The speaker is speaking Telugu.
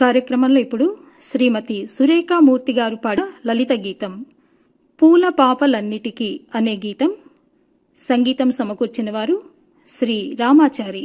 కార్యక్రమంలో ఇప్పుడు శ్రీమతి సురేఖామూర్తి గారు పాడ లలిత గీతం పూల పాపలన్నిటికీ అనే గీతం సంగీతం సమకూర్చిన వారు శ్రీ రామాచారి.